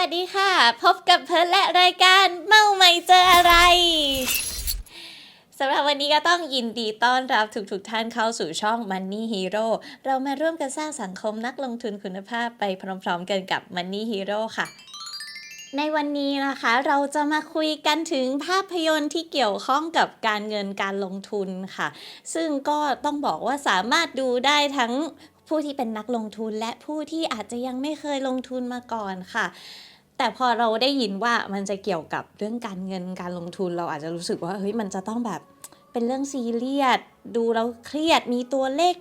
วัสดีค่ะ พบกับเพิร์ลและรายการเมาไม่เจออะไรสำหรับวันนี้ก็ต้องยินดีต้อนรับทุกๆทท่านเข้าสู่ช่อง Money Hero เรามาร่วมกันสร้างสังคมนักลงทุนคุณภาพไปพร้อมๆกันกับ Money Hero ค่ะ ในวันนี้นะคะเราจะมาคุยกันถึงภาพยนตร์ที่เกี่ยวข้องกับการเงินการลงทุนค่ะ ซึ่งก็ต้องบอกว่าสามารถดูได้ทั้งผู้ที่เป็นนักลงทุนและผู้ที่อาจจะยังไม่เคยลงทุนมาก่อนค่ะ แต่พอเราได้ยินว่ามันจะเกี่ยวกับเรื่องการเงินการลงทุนเราอาจจะรู้สึกว่าเฮ้ยมันจะต้องแบบเป็นเรื่องซีเรียสดูแล้วเครียดมีตัวเลข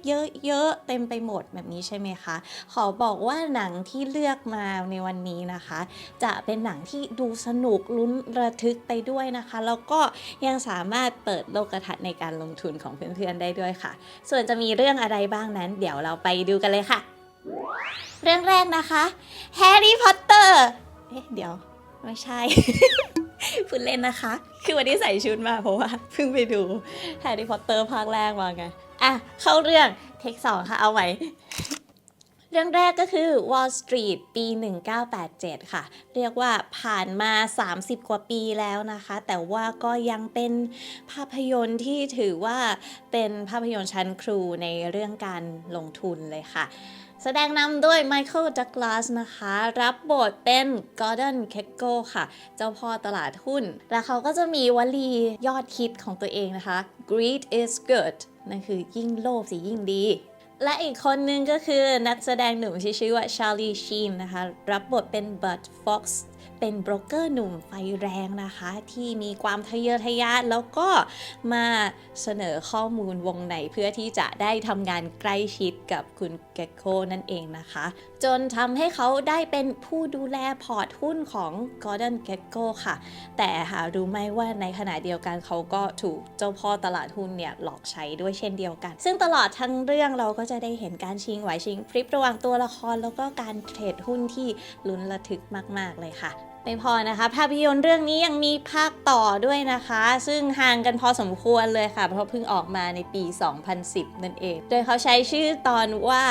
เยอะๆเต็มไปหมดแบบนี้ใช่ไหมคะ ขอบอกว่าหนังที่เลือกมาในวันนี้นะคะ จะเป็นหนังที่ดูสนุกลุ้นระทึกไปด้วยนะคะ แล้วก็ยังสามารถเปิดโลกทัศน์ในการลงทุนของเพื่อนๆได้ด้วยค่ะ ส่วนจะมีเรื่องอะไรบ้างนั้น เดี๋ยวเราไปดูกันเลยค่ะ เรื่องแรกนะคะแฮร์รี่พอตเตอร์ เอ๊ะ เดี๋ยว ไม่ใช่ พูดเล่นนะคะ คือวันนี้ใส่ชุดมาเพราะว่าเพิ่งไปดูแฮร์รี่พอตเตอร์ภาคแรกมาไง อะ เข้าเรื่องเทคสองค่ะ เอาไว้ เรื่องแรกก็คือ Wall Street ปี 1987 ค่ะ เรียกว่าผ่านมา 30 กว่าปีแล้วนะคะ แต่ว่าก็ยังเป็นภาพยนตร์ที่ถือว่าเป็นภาพยนตร์ชั้นครูในเรื่องการลงทุนเลยค่ะ แสดงนำด้วยไมเคิลดักลาสนะคะ รับบทเป็นกอร์ดอนเคกโกค่ะ เจ้าพ่อตลาดหุ้น และเขาก็จะมีวลียอดฮิตของตัวเองนะคะ greed is good นั่นคือยิ่งโลภสิยิ่งดี และอีกคนนึงก็คือนักแสดงหนุ่มที่ชื่อว่าชาร์ลีชีนนะคะ รับบทเป็นบัตฟ็อกซ์ เป็นโบรกเกอร์หนุ่มไฟแรงนะคะ ที่มีความทะเยอทะยานแล้วก็มาเสนอข้อมูลวงในเพื่อที่จะได้ทำงานใกล้ชิดกับคุณเกโคนั่นเองนะคะ จนทำให้เขาได้เป็นผู้ดูแลพอร์ตหุ้นของ Gordon g e c k o ค่ะ แต่หารู้ไหมว่าในขณะเดียวกันเขาก็ถูกเจ้าพ่อตลาดหุ้นเนี่ยหลอกใช้ด้วยเช่นเดียวกัน ซึ่งตลอดทั้งเรื่องเราก็จะได้เห็นการชิงไหวชิงพริบระหว่างตัวละครแล้วก็การเทรดหุ้นที่ลุ้นระทึกมาก ๆ เลยค่ะ ไม่พอนะคะ ภาพยนตร์เรื่องนี้ยังมีภาคต่อด้วยนะคะ ซึ่งห่างกันพอสมควรเลยค่ะ เพราะเพิ่งออกมาในปี 2010 นั่นเอง โดยเขาใช้ชื่อตอนว่า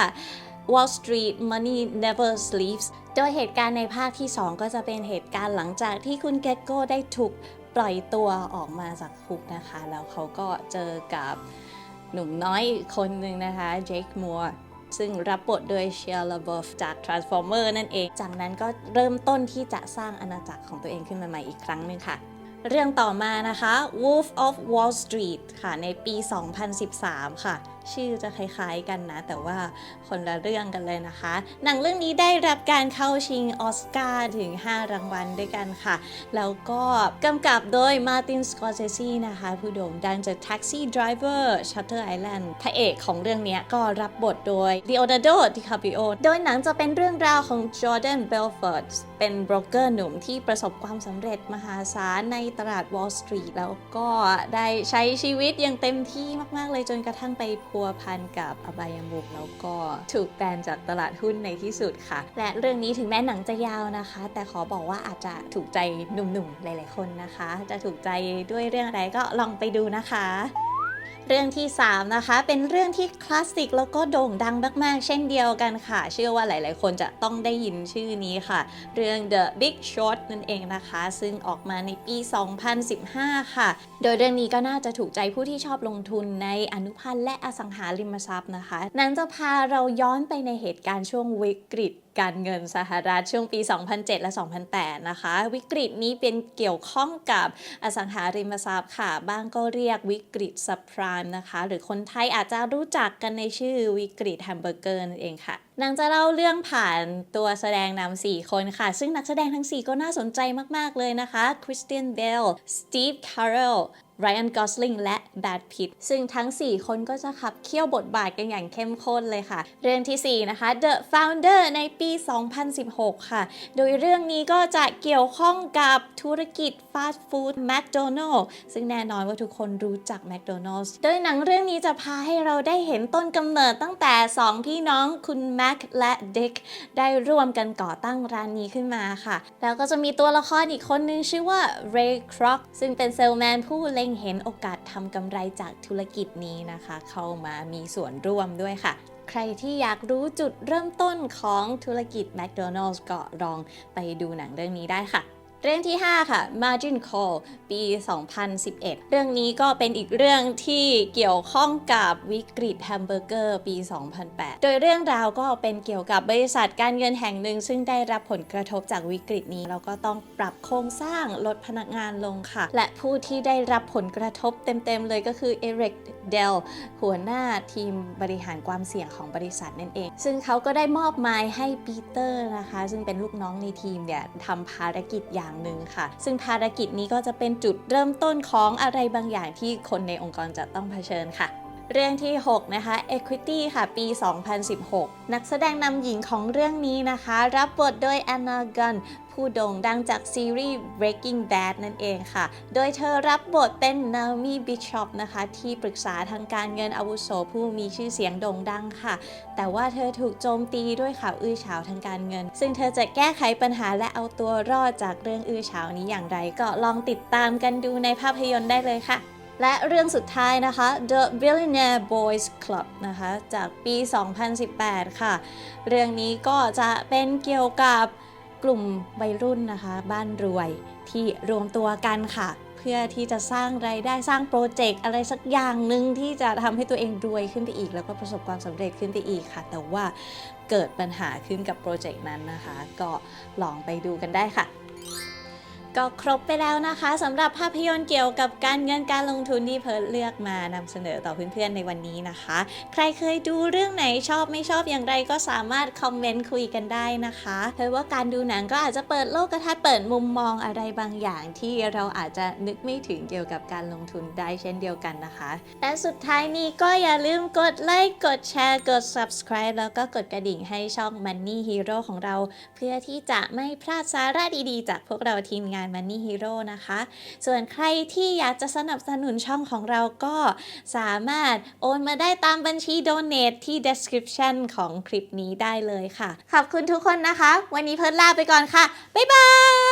Wall Street Money Never Sleeps โดยเหตุการณ์ในภาคที่ 2 ก็จะเป็นเหตุการณ์หลังจากที่คุณเกตโก้ได้ถูกปล่อยตัวออกมาจากคุกนะคะ แล้วเขาก็เจอกับหนุ่มน้อยอีกคนหนึ่งนะคะเจคมัว ซึ่งรับบทโดยเชียร์ลาเบฟจาก Transformer นั่นเอง จากนั้นก็เริ่มต้นที่จะสร้างอาณาจักรของตัวเองขึ้นมาใหม่อีกครั้งหนึ่งค่ะ เรื่องต่อมานะคะ Wolf of Wall Street ค่ะในปี 2013 ค่ะ ชื่อจะคล้ายๆกันนะ แต่ว่าคนละเรื่องกันเลยนะคะ หนังเรื่องนี้ได้รับการเข้าชิงออสการ์ถึง 5 รางวัลด้วยกันค่ะ แล้วก็กำกับโดยมาร์ตินสกอร์เซซีนะคะ ผู้โด่งดังจาก Taxi Driver Shutter Island พระเอกของเรื่องนี้ก็รับบทโดย Leonardo DiCaprio โดยหนังจะเป็นเรื่องราวของ Jordan Belfort เป็นโบรกเกอร์หนุ่มที่ประสบความสำเร็จมหาศาลในตลาด Wall Street แล้วก็ได้ใช้ชีวิตอย่างเต็มที่มาก ๆ เลยจนกระทั่งไปพัวพันกับอบายมุกแล้วก็ถูกแบนจากตลาดหุ้นในที่สุดค่ะ และเรื่องนี้ถึงแม้หนังจะยาวนะคะ แต่ขอบอกว่าอาจจะถูกใจหนุ่มๆหลาย ๆ คนนะคะ จะถูกใจด้วยเรื่องอะไรก็ลองไปดูนะคะ เรื่องที่ 3 นะคะ เป็นเรื่องที่คลาสสิกแล้วก็โด่งดังมาก ๆ เช่นเดียวกันค่ะ เชื่อว่าหลาย ๆ คนจะต้องได้ยินชื่อนี้ค่ะ เรื่อง The Big Short นั่นเองนะคะ ซึ่งออกมาในปี 2015 ค่ะ โดยเรื่องนี้ก็น่าจะถูกใจผู้ที่ชอบลงทุนในอนุพันธ์และอสังหาริมทรัพย์นะคะ นังจะพาเราย้อนไปในเหตุการณ์ช่วงวิกฤต การเงินสหรัฐช่วงปี 2007 และ 2008 นะคะ วิกฤตนี้เป็นเกี่ยวข้องกับอสังหาริมทรัพย์ค่ะ บ้างก็เรียกวิกฤตซับพรม์นะคะ หรือคนไทยอาจจะรู้จักกันในชื่อวิกฤตแฮมเบอร์เกอร์นั่นเองค่ะนางจะเล่าเรื่องผ่านตัวแสดงนำ4คนค่ะ ซึ่งนักแสดงทั้ง 4 ก็น่าสนใจมาก ๆ เลยนะคะคริสเตียนเบลสตีฟคาร์เรล ไรอันกอสลิงและแบดพิตซึ่งทั้ง 4 คนก็จะขับเคี่ยวบทบาทกันอย่างเข้มข้นเลยค่ะ เรื่องทีสี่ 4 นะคะ The Founder ในปี 2016 ค่ะ โดยเรื่องนี้ก็จะเกี่ยวข้องกับธุรกิจฟาสต์ฟู้ดแมคโดนัลล์ซึ่งแน่นอนว่าทุกคนรู้จักแมคโดนัลล์โดยหนังเรื่องนี้จะพาให้เราได้เห็นต้นกำเนิดตั้งแต่ 2 พี่น้องคุณแม็กและเด็กได้ร่วมกันก่อตั้งร้านนี้ขึ้นมาค่ะ แล้วก็จะมีตัวละครอีกคนนึงชื่อว่าเรย์ครอกซึ่งเป็นเซลแมนผู้เล็งเห็นโอกาสทำกำไรจากธุรกิจนี้นะคะ เข้ามามีส่วนร่วมด้วยค่ะ ใครที่อยากรู้จุดเริ่มต้นของธุรกิจ McDonald's ก็ลองไปดูหนังเรื่องนี้ได้ค่ะ เรื่องที่ 5 ค่ะ Margin Call ปี 2011 เรื่องนี้ก็เป็นอีกเรื่องที่เกี่ยวข้องกับวิกฤตแฮมเบอร์เกอร์ปี 2008 โดยเรื่องราวก็เป็นเกี่ยวกับบริษัทการเงินแห่งหนึ่ง ซึ่งได้รับผลกระทบจากวิกฤตนี้ แล้วก็ต้องปรับโครงสร้างลดพนักงานลงค่ะ และผู้ที่ได้รับผลกระทบเต็มๆเลยก็คือเอริก เดลหัวหน้าทีมบริหารความเสี่ยงของบริษัทนั่นเอง ซึ่งเขาก็ได้มอบหมายให้ปีเตอร์นะคะ ซึ่งเป็นลูกน้องในทีมเนี่ยทำภารกิจอย่างหนึ่งค่ะ ซึ่งภารกิจนี้ก็จะเป็นจุดเริ่มต้นของอะไรบางอย่างที่คนในองค์กรจะต้องเผชิญค่ะ เรื่องที่ 6 นะคะ Equity ค่ะ ปี 2016 นักแสดงนำหญิงของเรื่องนี้นะคะ รับบทโดย Anna Gunn ผู้โด่งดังจากซีรีส์ Breaking Bad นั่นเองค่ะ โดยเธอรับบทเป็น Naomi Bishop นะคะ ที่ปรึกษาทางการเงินอาวุโสผู้มีชื่อเสียงโด่งดังค่ะ แต่ว่าเธอถูกโจมตีด้วยข่าวอื้อฉาวทางการเงิน ซึ่งเธอจะแก้ไขปัญหาและเอาตัวรอดจากเรื่องอื้อฉาวนี้อย่างไร ก็ลองติดตามกันดูในภาพยนตร์ได้เลยค่ะ และเรื่องสุดท้ายนะคะ The Billionaire Boys Club นะคะจากปี 2018 ค่ะ เรื่องนี้ก็จะเป็นเกี่ยวกับกลุ่มวัยรุ่นนะคะ บ้านรวยที่รวมตัวกันค่ะ เพื่อที่จะสร้างไรายได้สร้างโปรเจกต์อะไรสักอย่างหนึ่งที่จะทำให้ตัวเองรวยขึ้นไปอีก แล้วก็ประสบความสำเร็จขึ้นไปอีกค่ะ แต่ว่าเกิดปัญหาขึ้นกับโปรเจกต์นั้นนะคะ ก็ลองไปดูกันได้ค่ะ ก็ครบไปแล้วนะคะสำหรับภาพยนตร์เกี่ยวกับการเงินการลงทุนที่เพิร์ดเลือกมานำเสนอต่อเพื่อนๆในวันนี้นะคะ ใครเคยดูเรื่องไหนชอบไม่ชอบอย่างไรก็สามารถคอมเมนต์คุยกันได้นะคะเพราะว่าการดูหนังก็อาจจะเปิดโลกทัศน์เปิดมุมมองอะไรบางอย่าง ที่เราอาจจะนึกไม่ถึงเกี่ยวกับการลงทุนได้เช่นเดียวกันนะคะและสุดท้ายนี้ก็อย่าลืมกดไลค์กดแชร์กด subscribe แล้วก็กดกระดิ่งให้ช่อง Money Hero ของเรา เพื่อที่จะไม่พลาดสาระดีๆ จากพวกเราทีมงาน Money Hero นะคะ ส่วนใครที่อยากจะสนับสนุนช่องของเราก็สามารถโอนมาได้ตามบัญชี Donate ที่ description ของคลิปนี้ได้เลยค่ะ ขอบคุณทุกคนนะคะ วันนี้เพิร์ดลาไปก่อนค่ะ บ๊ายบาย